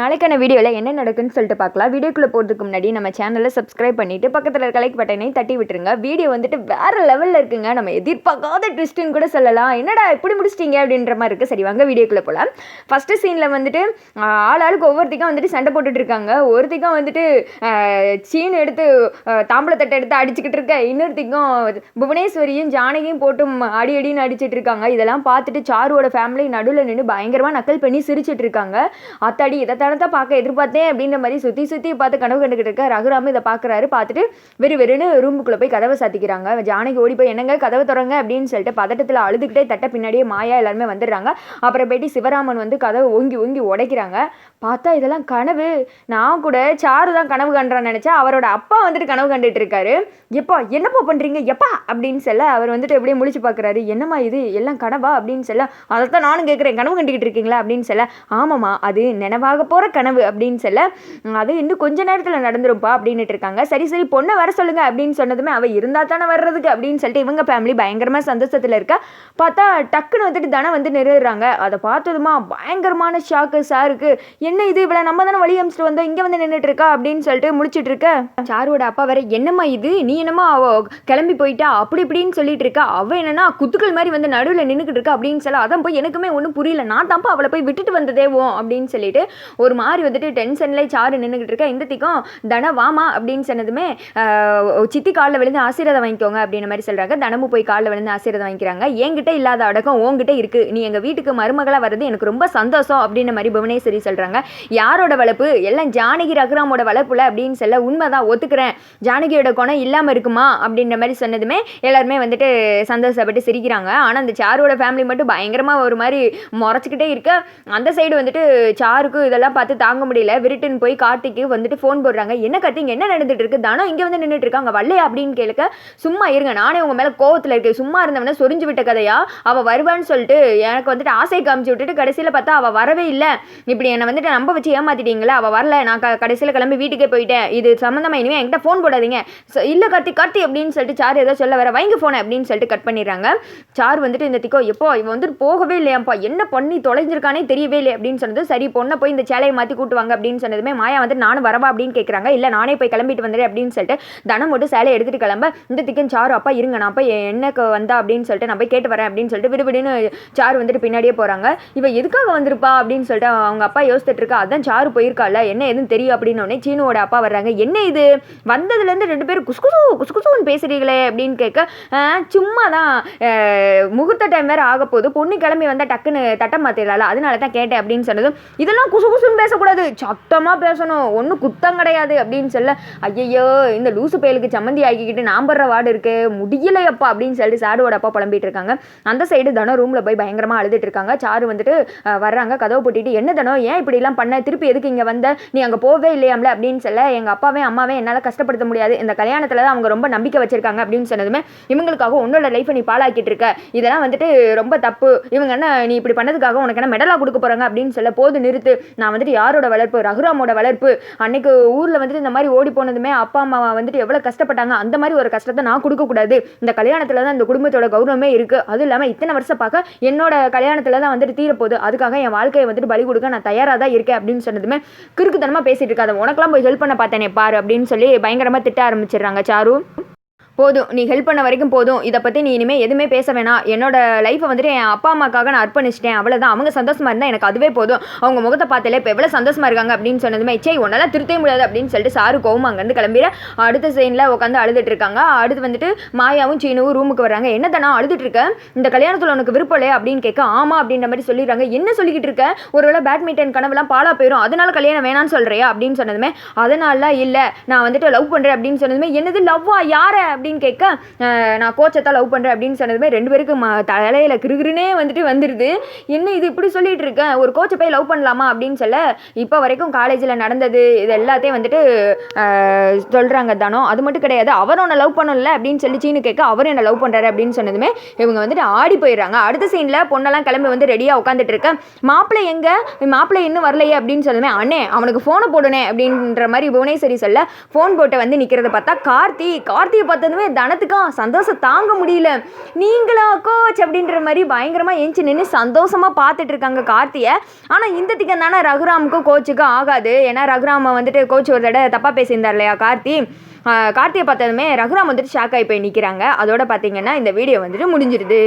நாளைக்கான வீடியோவில் என்ன நடக்குன்னு சொல்லிட்டு பார்க்கலாம். வீடியோக்குள்ளே போகிறதுக்கு முன்னாடி நம்ம சேனலை சப்ஸ்கிரைப் பண்ணிவிட்டு பக்கத்தில் இருக்க லைக் பட்டனை தட்டி விட்டுருங்க. வீடியோ வந்துட்டு வேறு லெவலில் இருக்குங்க. நம்ம எதிர்பார்க்காத ட்விஸ்ட்டுன்னு கூட சொல்லலாம். என்னடா இப்படி முடிச்சிட்டிங்க அப்படின்ற மாதிரி இருக்குது சரி வாங்க வீடியோக்குள்ளே போகலாம் ஃபஸ்ட்டு சீனில் வந்துட்டு ஆள் ஆளுக்கு ஒவ்வொருத்திக்கும் வந்துட்டு சண்டை போட்டுட்டு இருக்காங்க. ஒருத்திக்கும் வந்துட்டு சீன் எடுத்து தாம்பளத்தட்டை எடுத்து அடிச்சுக்கிட்டு இருக்க. இன்னொருத்திக்கும் புவனேஸ்வரியும் ஜானகியும் போட்டும் அடி அடின்னு அடிச்சிட்டு இருக்காங்க. இதெல்லாம் பார்த்துட்டு சாருவோட ஃபேமிலி நடுவில் நின்று பயங்கரமாக நக்கல் பண்ணி சிரிச்சிட்டு இருக்காங்க. அத்தாடி இதை தனத்தை பார்க்க எதிர்பார்த்தேன் அப்படின்ற மாதிரி சுற்றி சுற்றி பார்த்து கனவு கண்டுக்கிட்டு இருக்க ரகுராம் இதை பார்க்குறாரு. பார்த்துட்டு வெறு வெறுன்னு ரூமுக்குள்ளே போய் கதவை சாத்திக்கிறாங்க. ஜானகி ஓடி போய் என்னங்க கதவை தொடங்க அப்படின்னு சொல்லிட்டு பதட்டத்தில் அழுதுகிட்டே தட்ட பின்னாடியே மாயா எல்லாருமே வந்துடுறாங்க. அப்புறம் போயிட்டு சிவராமன் வந்து கதவை ஓங்கி ஓங்கி உடைக்கிறாங்க. பார்த்தா இதெல்லாம் கனவு. நான் கூட சாரு தான் கனவு கண்டான்னு நினச்சா அவரோட அப்பா வந்துட்டு கனவு கண்டுட்டு இருக்காரு. எப்பா என்னப்பா பண்ணுறீங்க எப்பா? அப்படின்னு சொல்ல அவர் வந்துட்டு எப்படியே முழிச்சு பார்க்குறாரு என்னம்மா இது? எல்லாம் கனவா? அப்படின்னு சொல்ல அதைத்தான் நானும் கேட்குறேன் கனவு கண்டுக்கிட்டு இருக்கீங்களா? அப்படின்னு சொல்ல ஆமாம்மா அது நினைவாக போகிற கனவு அப்படின்னு சொல்ல அது இன்னும் கொஞ்ச நேரத்தில் நடந்துரும்ப்பா அப்படின்னுட்டு இருக்காங்க. சரி சரி பொண்ணை வர சொல்லுங்க அப்படின்னு சொன்னதுமே அவள் இருந்தால் தானே வர்றதுக்கு அப்படின்னு சொல்லிட்டு இவங்க ஃபேமிலி பயங்கரமாக சந்தோஷத்தில் இருக்கா பார்த்தா டக்குன்னு வந்துட்டு தனம் வந்து நிறுறாங்க. அதை பார்த்ததுமா பயங்கரமான ஷாக்கு சாருக்கு என்ன இது? இவளை நம்ம தானே வழி அமிச்சிட்டு வந்தோம். இங்கே வந்து நின்றுட்டு இருக்கா? அப்படின்னு சொல்லிட்டு முடிச்சிட்டு இருக்க சாருவோட அப்பா வேற என்னம்மா இது? நீ என்னம்மா அவ கிளம்பி போயிட்டா? அப்படி இப்படின்னு சொல்லிட்டு இருக்கா. அவள் என்னன்னா குத்துக்கள் மாதிரி வந்து நடுவில் நின்றுக்கிட்டு இருக்கா அப்படின்னு சொல்ல அதான் போய் எனக்குமே ஒன்றும் புரியல. நான் தான்ப்பா அவளை போய் விட்டுட்டு வந்ததேவோ அப்படின்னு சொல்லிட்டு ஒரு மாதிரி வந்துட்டு டென்ஷன்ல சாரு நின்றுக்கிட்டு இருக்கா. இந்த திக்கம் தன வாமா அப்படின்னு சொன்னதுமே சித்தி காலில் விழுந்து ஆசீர்வாதம் வாங்கிக்கோங்க அப்படின்ற மாதிரி சொல்கிறாங்க தனமும் போய் காலில் விழுந்து ஆசீர்வாதம் வாங்கிக்கிறாங்க. என்கிட்ட இல்லாத அடக்கம் உங்ககிட்ட இருக்கு. நீ எங்கள் வீட்டுக்கு மருமகளாக வர்றது எனக்கு ரொம்ப சந்தோஷம் அப்படின்ற மாதிரி புவனேஸ்வரி சொல்கிறாங்க யாரோட வளர்ப்பு எல்லாம் ஜானகி ரகுராமோட வளர்ப்புல அப்படின்னு சொல்ல உண்மைதான். ஒத்துக்கிறேன். ஜானகியோட குணம் இல்லாமல் இருக்குமா அப்படின்ற மாதிரி சொன்னதுமே எல்லாருமே வந்துட்டு சந்தோஷப்பட்டு சிரிக்கிறாங்க. ஆனால் அந்த சாரோட ஃபேமிலி மட்டும் பயங்கரமாக ஒரு மாதிரி முறைச்சிக்கிட்டே இருக்க. அந்த சைடு வந்துட்டு சாருக்கு இதெல்லாம் பார்த்து தாங்க முடியல. விருட்டுன்னு போய் கார்த்திக்கு வந்துட்டு ஃபோன் போடுறாங்க. என்ன கத்திங்க என்ன நடந்துட்டு இருக்கு? தானோ இங்கே வந்து நின்றுட்டு இருக்காங்க. அப்படின்னு கேளுக்க சும்மா இருங்க. நானே உங்கள் மேலே கோவத்தில் இருக்கேன். சும்மா இருந்தவன சொரிஞ்சு விட்ட கதையா? அவள் வருவான்னு சொல்லிட்டு எனக்கு வந்துட்டு ஆசை காமிச்சு விட்டுட்டு கடைசியில் பார்த்தா அவள் வரவே இல்லை. இப்படி என்னை வந்துட்டு நம்ப வச்சு ஏமாத்திட்டீங்களா? அவள் வரல. நான் கடைசியில் கிளம்பி வீட்டுக்கே போயிட்டேன். இது சம்மந்தமாக இனிமேல் என்கிட்ட ஃபோன் போடாதீங்க. ஸோ இல்லை கார்த்தி கார்த்தி அப்படின்னு சொல்லிட்டு சார் ஏதோ சொல்ல வர வைங்க ஃபோனை அப்படின்னு சொல்லிட்டு கட் பண்ணிடுறாங்க. சார் வந்துட்டு இந்த திக்கோ எப்போ இவன் வந்துட்டு போகவே இல்லையாப்பா என்ன பண்ணி தொலைஞ்சிருக்கானே தெரியவே இல்லை அப்படின்னு சொன்னது சரி பொண்ணை போய் இந்த சேலையை மாற்றி கூட்டுவாங்க அப்படின்னு சொன்னதுமே மாயா வந்து நானும் வரவா அப்படின்னு கேட்குறாங்க இல்லை நானே போய் கிளம்பிட்டு வந்துடுறேன் அப்படின்னு சொல்லிட்டு தனம் மட்டும் சேலையை எடுத்துகிட்டு கிளம்ப இந்த திக்கன் சாரு அப்பா இருங்க நான் போய் என்னக்கு வந்தா? அப்படின்னு சொல்லிட்டு நான் போய் கேட்டு வரேன் அப்படின்னு சொல்லிட்டு விடுவிடுன்னு சாரு வந்துட்டு பின்னாடியே போகிறாங்க இவ எதுக்காக வந்திருப்பா அப்படின்னு சொல்லிட்டு அவங்க அப்பா யோசிச்சுட்டு இருக்கா. அதான் சாரு போயிருக்கால என்ன எதுவும் தெரியும் அப்படின்னு உடனே சீனுவோட அப்பா வர்றாங்க. என்ன இது? வந்ததுலேருந்து ரெண்டு பேரும் குஸ்குசு குஸ்குசுன்னு பேசுறீங்களே அப்படின்னு கேட்க சும்மா தான் முகூர்த்த டைம் வேறு ஆக போகுது. பொண்ணு கிளம்பி வந்தால் டக்குன்னு தட்டம் மாற்றிடலாம்ல அதனால தான் கேட்டேன் அப்படின்னு சொன்னதும் இதெல்லாம் குசு குசுன்னு பேசக்கூடாது. சத்தமாக பேசணும். ஒன்றும் குத்தம் கிடையாது அப்படின்னு சொல்ல ஐயையோ இந்த லூசு பயலுக்கு சம்மந்தி ஆக்கிக்கிட்டு நாம்படுற வார்டு இருக்குது முடியலையப்பா அப்படின்னு சொல்லிட்டு சாருவோட அப்பா புலம்பிட்டு இருக்காங்க. அந்த சைடு தனம் ரூமில் போய் பயங்கரமாக அழுதுட்டு இருக்காங்க. சாரு வந்துட்டு வர்றாங்க. கதவை போட்டிட்டு என்ன தனம் ஏன் இப்படிலாம் பண்ண? திருப்பி எதுக்கு இங்கே வந்த? நீ அங்கே போவே இல்லையாம்ல? அப்படின்னு சொல்ல எங்கள் அப்பாவே அம்மாவே என்னால் கஷ்டப்படுத்த முடியாது. இந்த கல்யாணத்தில் தான் அவங்க ரொம்ப நம்பிக்கை வச்சிருக்காங்க அப்படின்னு சொன்னதுமே இவங்களுக்காக உன்னோட லைஃப்பை நீ பாழாக்கிட்டு இருக்க. இதெல்லாம் வந்துட்டு ரொம்ப தப்பு. இவங்க என்ன நீ இப்படி பண்ணதுக்காக உனக்கு என்ன மெடலாக கொடுக்க போகிறாங்க அப்படின்னு சொல்ல போது நிறுத்து. நான் வந்துட்டு யாரோட வளர்ப்பு? ரகுராமோட வளர்ப்பு. அன்னைக்கு ஊரில் வந்துட்டு இந்த மாதிரி ஓடி போனதுமே அப்பா அம்மா வந்துட்டு எவ்வளோ கஷ்டப்பட்டாங்க. அந்த மாதிரி ஒரு கஷ்டத்தை நான் கொடுக்கக்கூடாது. இந்த கல்யாணத்தில் தான் இந்த குடும்பத்தோட கௌரவமே இருக்குது அதுவும் இல்லாமல் இத்தனை வருஷம் பார்க்க என்னோட கல்யாணத்தில் தான் வந்துட்டு தீரப்போகுது அதுக்காக என் வாழ்க்கையை வந்துட்டு பலி கொடுக்க நான் தயாராக தான் இருக்கேன் அப்படின்னு சொன்னதுமே கிறுக்குத்தனமாக பேசிட்டு இருக்காது. உனக்கெல்லாம் போய் ஹெல்ப் பண்ண பார்த்தேனே பாரு அப்படின்னு சொல்லி பயங்கரமாக திட்ட ஆரம்பிச்சிடுறாங்க சாரு. போதும் நீ ஹெல்ப் பண்ண வரைக்கும் போதும். இதை பற்றி நீ இனிமேல் எதுவுமே பேச வேணாம். என்னோட லைஃப்பை வந்துட்டு என் அப்பா அம்மாக்காக நான் அர்ப்பணிச்சிட்டேன். அவ்வளோதான் அவங்க சந்தோஷமாக இருந்தால் எனக்கு அதுவே போதும். அவங்க முகத்தை பார்த்தாலே இப்போ எவ்வளோ சந்தோஷமாக இருக்காங்க? அப்படின்னு சொன்னதுமே சே உன்னால திருத்தவே முடியாது அப்படின்னு சொல்லிட்டு சாரு கோவம் அங்கேருந்து கிளம்பிட அடுத்த சைனில் உட்காந்து அழுதுட்டு இருக்காங்க. அடுத்து வந்துட்டு மாயாவும் சீனுவும் ரூமுக்கு வர்றாங்க. என்ன தானே அழுதுட்டு இருக்க? இந்த கல்யாணத்தில் உனக்கு விருப்பம் இல்லையா? அப்படின்னு கேட்க ஆமாம் அப்படின்ற மாதிரி சொல்லிடுறாங்க. என்ன சொல்லிக்கிட்டு இருக்க? ஒருவேளை பேட்மிண்டன் கனவுலாம் பாலா போயிடும் அதனால கல்யாணம் வேணாம்னு சொல்றியா? அப்படின்னு சொன்னதுமே அதனால இல்லை. நான் வந்துட்டு லவ் பண்ணுறேன் அப்படின்னு சொன்னதுமே என்னது லவ்வா? யாரை? அப்படின்னு கேட்க நான் கோச்சை தான் லவ் பண்ணுறேன் அப்படின்னு சொன்னதுமே ரெண்டு பேருக்கு ம தலையில கிருகிருனே வந்துட்டு வந்துடுது என்ன இது இப்படி சொல்லிட்டு இருக்கேன் ஒரு கோச்சை போய் லவ் பண்ணலாமா? அப்படின்னு சொல்ல இப்போ வரைக்கும் காலேஜில் நடந்தது இது எல்லாத்தையும் வந்துட்டு சொல்கிறாங்க சொல்றாங்க தானோ? அது மட்டும் கிடையாது அவர் உன்னை லவ் பண்ணல அப்படின்னு சொல்லி சீனு கேட்க அவர் என்ன லவ் பண்ணுறாரு அப்படின்னு சொன்னதுமே இவங்க வந்துட்டு ஆடி போயிடுறாங்க. அடுத்த சீனில் பொண்ணெல்லாம் கிளம்பி வந்து ரெடியாக உட்காந்துட்டு இருக்கேன் மாப்பிள்ளை எங்கே? மாப்பிள்ளை இன்னும் வரலையே? அப்படின்னு சொன்னதுமே அண்ணே அவனுக்கு ஃபோனை போடுனே அப்படின்ற மாதிரி புவனேஸ்வரி சொல்ல ஃபோன் போட்டு வந்து நிற்கிறத பார்த்தா கார்த்தி கார்த்தியை பார்த்தது பார்த்ததுமே தனத்துக்கா சந்தோஷம் தாங்க முடியல. நீங்களா கோச் அப்படின்ற மாதிரி பயங்கரமாக எஞ்சி நின்று சந்தோஷமாக பார்த்துட்டு இருக்காங்க கார்த்தியை. ஆனால் இந்த திக்கம் தானே ரகுராமுக்கும் கோச்சுக்கும் ஆகாது. ஏன்னா ரகுராமை வந்துட்டு கோச் ஒரு தடவை தப்பாக பேசியிருந்தார் இல்லையா கார்த்தி? கார்த்தியை பார்த்ததுமே ரகுராம் வந்துட்டு ஷாக் ஆகி போய் நிற்கிறாங்க அதோட பார்த்தீங்கன்னா இந்த வீடியோ வந்துட்டு முடிஞ்சிருது.